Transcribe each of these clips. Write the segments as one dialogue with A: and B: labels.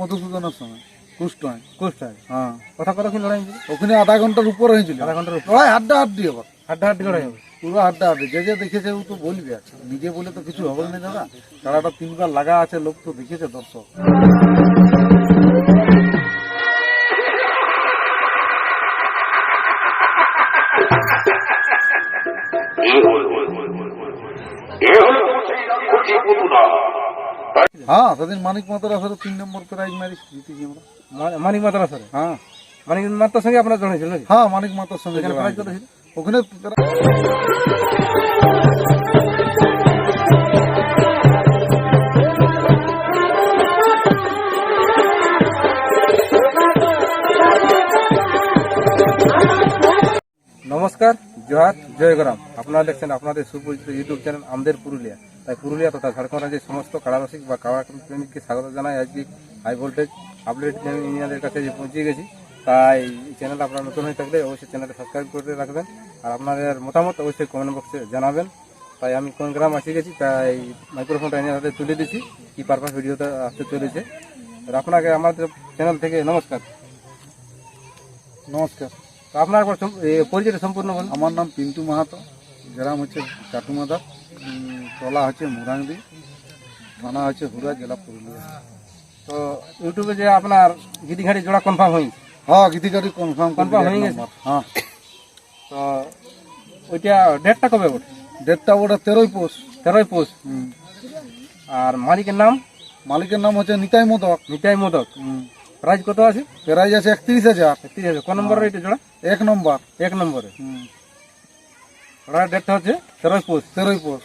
A: মধুসূদনের সঙ্গে কুষ্টায়
B: কুষ্টায়
A: হ্যাঁ।
B: কথা কতক্ষণ লড়াই হয়েছিল?
A: ওখানে আধা ঘণ্টার উপর হয়েছিল।
B: আধা ঘণ্টার উপর।
A: লড়াই হাড্ডা হাড্ডি আবার
B: হাড্ডা হাড্ডি লড়াই হবে।
A: পুরো হাড্ডা হাড্ডি। যে যে দেখেছে ও তো বলবে। আছে নিজে বলে তো কিছু হবে না দাদা। কাড়াটা তিনবার লাগা আছে লোক তো দেখেছে দর্শক।
C: এ হল সেই রাক্ষসী পুতুলা।
A: হ্যাঁ সেদিন মানিক মাতার আসলে তিন নম্বর প্রাইজ মারিস জিতেছি আমরা।
B: মানিক মাতার আসরে?
A: হ্যাঁ।
B: মানিক মাতার সঙ্গে আপনার জড়াই ছিল নাকি?
A: হ্যাঁ মানিক মাতার সঙ্গে
B: প্রাইজ কত ছিল
A: ওখানে
B: নমস্কার। জোহার জয়গ্রাম। আপনারা দেখছেন আপনাদের সুপরিচিত ইউটিউব চ্যানেল আমাদের পুরুলিয়া। তাই পুরুলিয়া তথা ঝাড়খণ্ড রাজ্যের সমস্ত কারারসিক বা কারা স্বাগত জানাই আজকে হাই ভোল্টেজ আপডেট ইঞ্জিনিয়ারদের কাছে যে পৌঁছে গেছি। তাই চ্যানেল আপনার নতুন হয়ে থাকলে অবশ্যই চ্যানেলটা সাবস্ক্রাইব করে রাখবেন। আর আপনাদের মতামত অবশ্যই কমেন্ট বক্সে জানাবেন। তাই আমি কোন গ্রাম আসে গেছি, তাই মাইক্রোফোনটা এনে হাতে তুলে দিচ্ছি কি পারপাস ভিডিওটা আসতে চলেছে। আর আপনাকে আমাদের চ্যানেল থেকে নমস্কার।
A: নমস্কার।
B: তো আপনার পরিচয়টা সম্পূর্ণ বলুন।
A: আমার নাম পিন্টু মাহাতো গ্রাম হচ্ছে চাটুমাদা টলা হচ্ছে মুরাংদি থানা হচ্ছে হুরা জেলা পুরুলিয়া।
B: তো ইউটিউবে যে আপনার গিদিঘাটি জোড়া কনফার্ম হয়েছে
A: হ্যাঁ গীতিকারি কনফার্ম
B: কনফার্ম হয়ে গেছে?
A: হ্যাঁ।
B: তো ওইটা ডেটটা কবে ওঠে
A: ডেটটা ওটা তেরোই পোষ।
B: তেরোই পৌষ। আর মালিকের নাম?
A: মালিকের নাম হচ্ছে নিতাই মোদক।
B: নিতাই মোদক। প্রাইস কত আছে?
A: প্রাইজ আছে একত্রিশ হাজার।
B: একত্রিশ হাজার। কোন নম্বরের এটা জোড়া?
A: এক নম্বর।
B: এক নম্বরে। ওটার ডেটটা হচ্ছে তেরোই পৌষ।
A: তেরোই পোষ।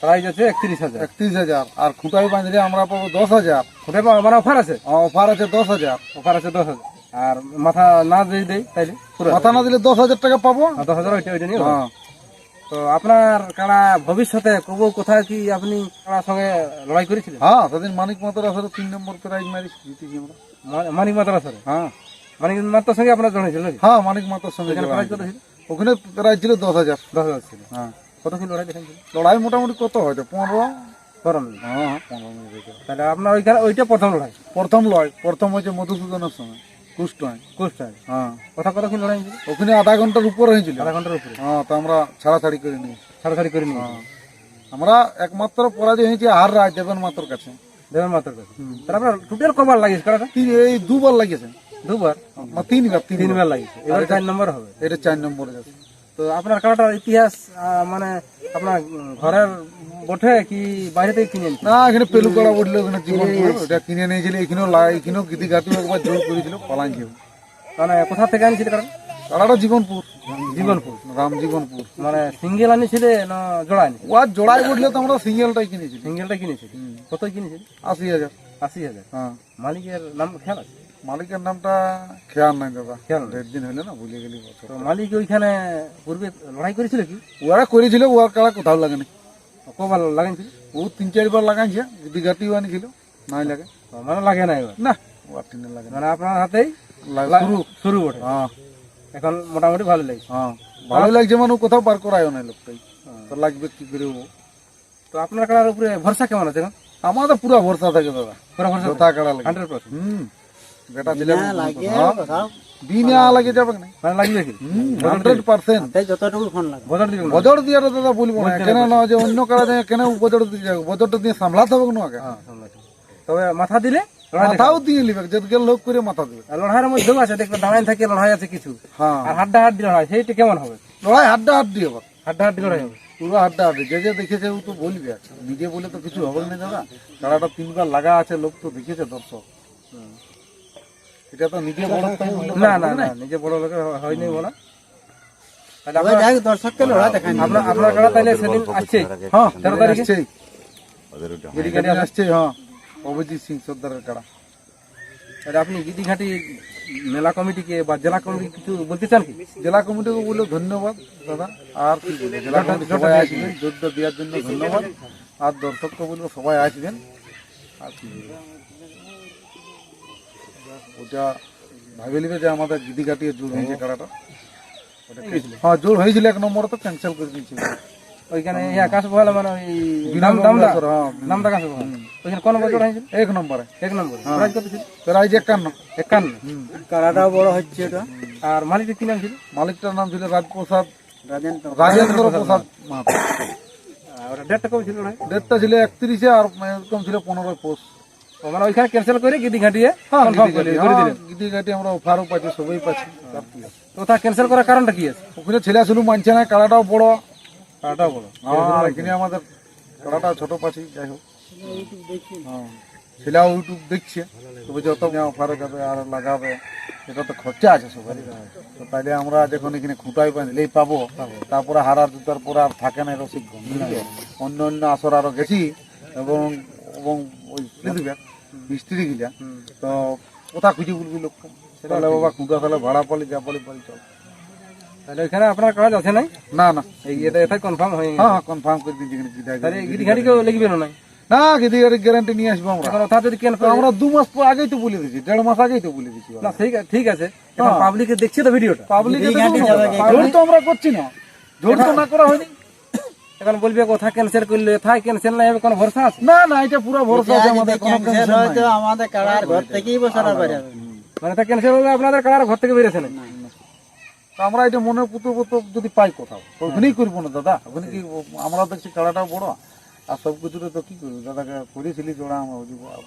B: প্রাইস আছে একত্রিশ হাজার।
A: একত্রিশ হাজার। আর খুঁটাই বাঁধলে আমরা পাবো দশ হাজার।
B: ওটা বা- মানে অফার আছে?
A: অফার আছে দশ হাজার।
B: অফার আছে দশ হাজার। আর মাথা না দিয়ে দেয় তাইলে?
A: মাথা না দিলে দশ হাজার টাকা পাবো।
B: দশ হাজার ওইটা ওইটা নিয়ে
A: হ্যাঁ।
B: তো আপনার কারা ভবিষ্যতে কবু কোথায় কি আপনি কারার সঙ্গে লড়াই করেছিলেন?
A: হ্যাঁ সেদিন মানিক মাতার আসলে তিন নম্বর প্রাইজ মারিস জিতেছি আমরা।
B: মানিক মাতার আসরে
A: হ্যাঁ।
B: মানিক মাতার সঙ্গে আপনার জড়াইছিল
A: হ্যাঁ মানিক মাতার সঙ্গে
B: এখানে কত ছিল?
A: ওখানে প্রাইজ ছিল দশ হাজার।
B: দশ হাজার ছিল।
A: হ্যাঁ।
B: কত কি লড়াই দেখাচ্ছিল
A: লড়াই মোটামুটি কত হয়তো? পনেরো? হ্যাঁ হ্যাঁ পনেরো মিনিট
B: তাহলে আপনার ওইখানে ওইটা প্রথম লড়াই?
A: প্রথম লয় প্রথম হচ্ছে মধুসূদনের সঙ্গে কুষ্টায়
B: কুষ্টায়
A: হ্যাঁ।
B: কথা কি লড়াই?
A: ওখানে আধা ঘণ্টার উপর হয়েছিল।
B: আধা ঘণ্টার উপরে।
A: হ্যাঁ তো আমরা ছাড়াছাড়ি করে নিই
B: ছাড়াছাড়ি করে নিয়ে
A: হ্যাঁ। আমরা একমাত্র পরাজয় হয়েছে আর রাজ দেবেন মাত্র কাছে।
B: দেবেন মাত্র কাছে তাহলে আপনার টোটাল কবার লাগিয়েছে
A: তিন- এই দুবার লাগিয়েছে।
B: দুবার?
A: তিনবার তিনবার।
B: লাগিয়েছে। এবার চার নম্বর হবে।
A: এটা চার নম্বরে গেছে।
B: তো আপনার কারাটার ইতিহাস মানে আপনার ঘরের বটে কি বাইরে থেকে কিনে
A: না এখানে পেলু করা উঠল ওখানে জীবন ওটা কিনে নিয়েছিল এখানেও এখানেও গিদি ঘাটি একবার জোর করেছিল পালাইছে
B: মানে কোথা থেকে আনিছিল কারণ
A: তারাটা জীবনপুর।
B: জীবনপুর।
A: রাম জীবনপুর।
B: মানে সিঙ্গেল আনিছিলে না জোড়া আনিছিল?
A: ও জোড়াই উঠলে তো আমরা সিঙ্গেলটাই কিনেছিলি।
B: সিঙ্গেলটা কিনেছিল? কত কিনেছিল?
A: আশি হাজার।
B: আশি হাজার?
A: হ্যাঁ।
B: মালিকের নাম খেয়াল আছে?
A: মালিকের নামটা খেয়াল নাই দাদা
B: খেয়াল
A: দেড় দিন হইলে না ভুলে গেলি
B: তো মালিক ওইখানে পূর্বে লড়াই করেছিল কি?
A: ওরা করেছিল ওর কারা কোথাও লাগেনি।
B: কবার লাগাইছিল?
A: ও তিন চারবার লাগাইছে গিদি ঘাটিও আনিছিল নাই লাগে।
B: মানে লাগে না এবার?
A: না ও টিনে লাগে
B: মানে আপনার হাতেই
A: শুরু।
B: শুরু বটে।
A: হ্যাঁ।
B: এখন মোটামুটি ভালো লাগছে।
A: হ্যাঁ ভালোই লাগছে মানে কোথাও পার করায়ও নাই লোকটাই। তো লাগবে কি করে
B: তো আপনার কাড়ার উপরে ভরসা কেমন আছে এখন?
A: আমাদের পুরা ভরসা থাকে দাদা।
B: পুরো ভরসা
A: যথা কাড়া লাগে।
B: হান্ড্রেড পার্সেন্ট
A: হুম বেটা দিলে হ্যাঁ। বিনা লাগে যাবে না।
B: মানে লাগবে কি?
A: হান্ড্রেড পার্সেন্ট
B: বদল দিবেন না?
A: বজর দিয়ে দাদা বলব না। কেন না যে অন্য কারা যায় কেন বজর দিয়ে যাবে? বজরটা দিয়ে সামলাতে হবে না আগে।
B: হ্যাঁ, সামলাতে। তবে মাথা দিলে
A: মাথাও দিয়ে নিবে যদি লোক করে মাথা দিবে।
B: আর লড়াইয়ের মধ্যেও আছে দেখবে দাঁড়াই থাকে লড়াই আছে কিছু।
A: হ্যাঁ।
B: আর হাড্ডা হাড্ডি লড়াই সেইটা কেমন হবে?
A: লড়াই হাড্ডা হাড্ডি হবে।
B: হাড্ডা হাড্ডি লড়াই হবে?
A: পুরো হাড্ডা হাড্ডি যে যে দেখেছে ও তো বলবে। নিজে বলে তো কিছু হবে না দাদা। কারাটা তিনবার লাগা আছে লোক তো দেখেছে দর্শক। এটা তো নিজে বড়
B: না না
A: না।
B: না নিজে বড় লোকের হ- হয়নি বলা। তাহলে আপনার- আপনার আপনার তাহলে সেদিন আসছে?
A: হ্যাঁ
B: তেরো তারিখে? আসছে
A: হ্যাঁ। অভিজিৎ সিং সর্দারের কাড়া।
B: তাহলে আপনি গিদিঘাটি মেলা কমিটিকে বা জেলা কমিটি কিছু বলতে চান কি?
A: জেলা কমিটিকে বলে ধন্যবাদ দাদা। আর কি বলব? জেলা কমিটি সবাই আসবেন যোদ্ধা দেওয়ার জন্য ধন্যবাদ। আর দর্শককে বলব সবাই আসবেন। আর কি বলব? ওটা ভাবে নিবে যে আমাদের গিদি কাটিয়ে জোর হয়েছে কাড়াটা। হ্যাঁ জোর হয়েছিল এক নম্বর তো ক্যান্সেল করে দিয়েছিল।
B: ওইখানে আকাশ বলে মানে ওই
A: বিনা
B: নাম দামদা
A: হ্যাঁ।
B: ওইখানে কোন বছর হয়েছিল?
A: এক নম্বরে।
B: এক নম্বর। প্রাইজ কত ছিল?
A: প্রাইজ একান্ন।
B: একান্ন।
D: কাড়াটাও বড় হচ্ছে এটা।
B: আর মালিকের কি নাম ছিল?
A: মালিকটার নাম ছিল রাজপ্রসাদ
D: রাজেন্দ্র
A: রাজেন্দ্র প্রসাদ মাহাতো।
B: আর ডেটটা কবে ছিল না
A: ডেটটা ছিল একত্রিশে আর এরকম ছিল পনেরোই
B: ও মানে ওইখানে ক্যান্সেল করে গিদি ঘাটিয়ে
A: হ্যাঁ
B: confirm করে করে দিলেন।
A: গিদি ঘাটি আমরা অফারও পাচ্ছি সবাই পাচ্ছি?
B: তো ওটা ক্যান্সেল করার কারণটা কি আছে?
A: ওখানে ছেলে শুধু মানছে না কাড়াটাও বড়।
B: কাটাও বলো
A: আর এখানে আমাদের কাড়াটা ছোট পাচ্ছি যাই হোক। হ্যাঁ ছেলেও ইউটিউব দেখছে। তবে যত অফারে যাবে আর লাগাবে এটা তো খরচা আছে সবাই তো তাইলে আমরা যখন এখানে খুঁটাই বাঁধলেই পাবো তারপরে হারার জুতার পরে আর থাকে না বুঝলে অন্য অন্য আসর আরও গেছি এবং এবং ওই মিস্ত্রি গিলা। তো কোথা খুঁজে বলবি লোক? তাহলে বাবা খুঁটা তাহলে ভাড়া পালি যা পালি পালি চল।
B: তাহলে ওইখানে আপনার কাজ আছে নাই?
A: না না।
B: এই এটা এটাই কনফার্ম হয়ে
A: হ্যাঁ হ্যাঁ কনফার্ম করে দিচ্ছি এখানে কি
B: তাহলে গিদি ঘাটিকেও লিখবে না
A: না গিদি গ্যারান্টি নিয়ে আসব আমরা।
B: এখন ওটা যদি কেন
A: আমরা দু মাস আগেই তো বলে দিচ্ছি দেড় মাস আগেই তো বলে দিচ্ছি
B: না ঠিক ঠিক আছে। এখন পাবলিকে দেখছে তো ভিডিওটা
A: পাবলিক
D: ঘাটে যাবে কি?
A: জোর তো আমরা করছি না। জোর তো না করা হয়নি।
B: এখন বলবে কথা ক্যান্সেল করলে এথায় ক্যান্সেল নাই হবে কোনো ভরসা আছে?
A: না না এটা পুরো ভরসা আছে আমাদের কোনো
D: ক্যান্সেল
A: টেনশন
D: হয়তো আমাদের কাড়ার ঘর থেকেই বসানো পারে
B: মানে তা ক্যান্সেল হলে আপনাদের কারার ঘর থেকে বেরিয়েছে না
A: তো আমরা এটা মনের পুতো পুতো যদি পাই কোথাও। ওখানেই করব না দাদা। ওখানে কি আমরা দেখছি কাড়াটাও বড়। আর সব কিছুতে তো কি করব? দাদাকে করেছিলি জোড়া আমরা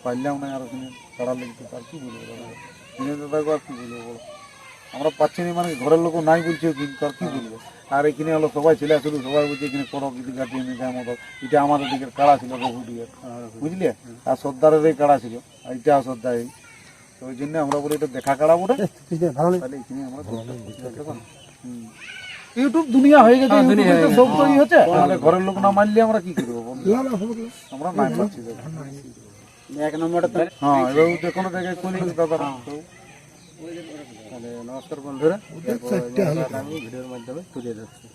A: পাইলাম না আর ওখানে কাড়া লেগেছে তার কি বলব দাদাকে দিনে দাদাকে আর কি বলব বলো? আমরা পাচ্ছি না মানে ঘরের লোক নাই বলছে কিন্তু আর কি বলব? আর এখানে হলো সবাই ছেলে শুধু সবাই বলছে এখানে করো কিছু কাটিয়ে নিয়ে যায় মতো এটা আমাদের দিকের কাড়া ছিল রঘু বুঝলি? আর সর্দারের এই কাড়া ছিল আর এটা সর্দার এই। তো ওই জন্য আমরা বলি এটা দেখা কাড়া বটে। তাহলে এখানে আমরা। হুম। ইউটিউব দুনিয়া হয়ে গেছে ইউটিউবে সব তৈরি হচ্ছে। আমাদের ঘরের লোক না মানলে আমরা কি করব আমরা নাই পাচ্ছি
D: এক নম্বরটা
A: হ্যাঁ এবার যে কোনো জায়গায় করি দাদা।
B: তাহলে নমস্কার বন্ধুরা। আমি ভিডিওর মাধ্যমে তুলে যাচ্ছি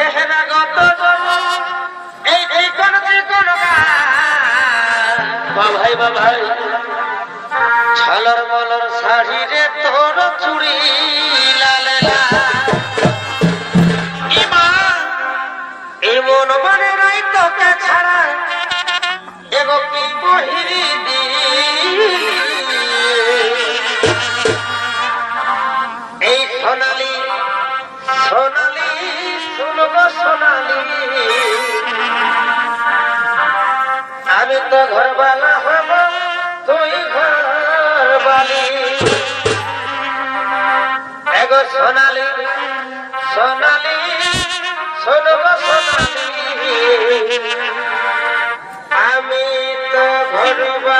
E: চেহারা গত এই চিকন চিকন বাবাই বাবাই। ছালর মলর শাড়ি রে তোর চুড়ি লালে এমন মানে নাই তোকে ছাড়া। এগো কি বহিরি দি সোনালি। আমি তো ঘরবালা হব, তুই ঘরবালি। এগো সোনালি সোনালি, শোনব সোনালি। আমি তো ঘরবালা